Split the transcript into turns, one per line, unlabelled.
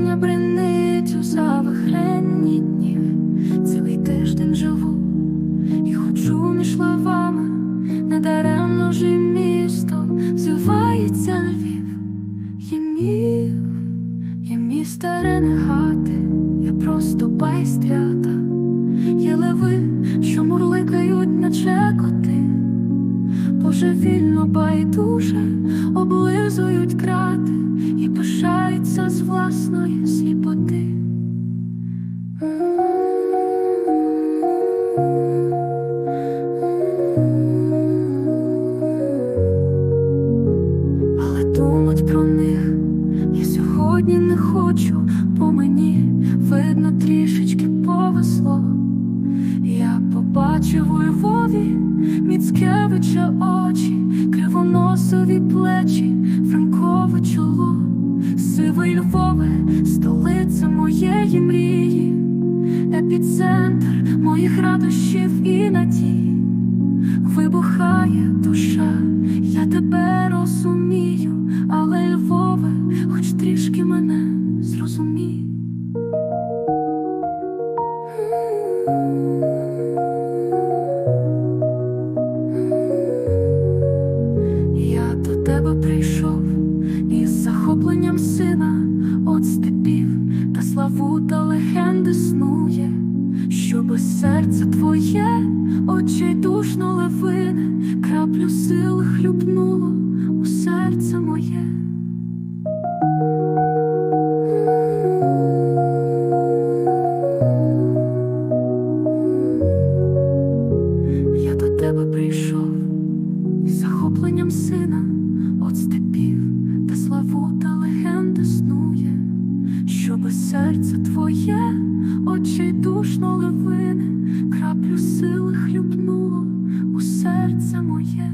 Багіння бренить у завихренні днів, цілий тиждень живу і ходжу між лавами, недаремно ж і місто взивається Львів. Є міф, є місто ренегати, я просто байстрята, є леви, що мурликають, наче коти, божевільно байдуже облизують власної сліпоти. Але думать про них я сьогодні не хочу, бо мені видно трішечки повезло. Я побачив у Львові очі, кривоносові плечі, Франкове чоло, Львов, столиця моєї мрії, епіцентр моїх радощів і надій, вибухає душа, захопленням сина. От степів та славу та легенди снує, щоби серце твоє очей душно левине, краплю сил хлюбнуло серце твоє очей душно левини, краплю сили хлюпнуло у серце моє.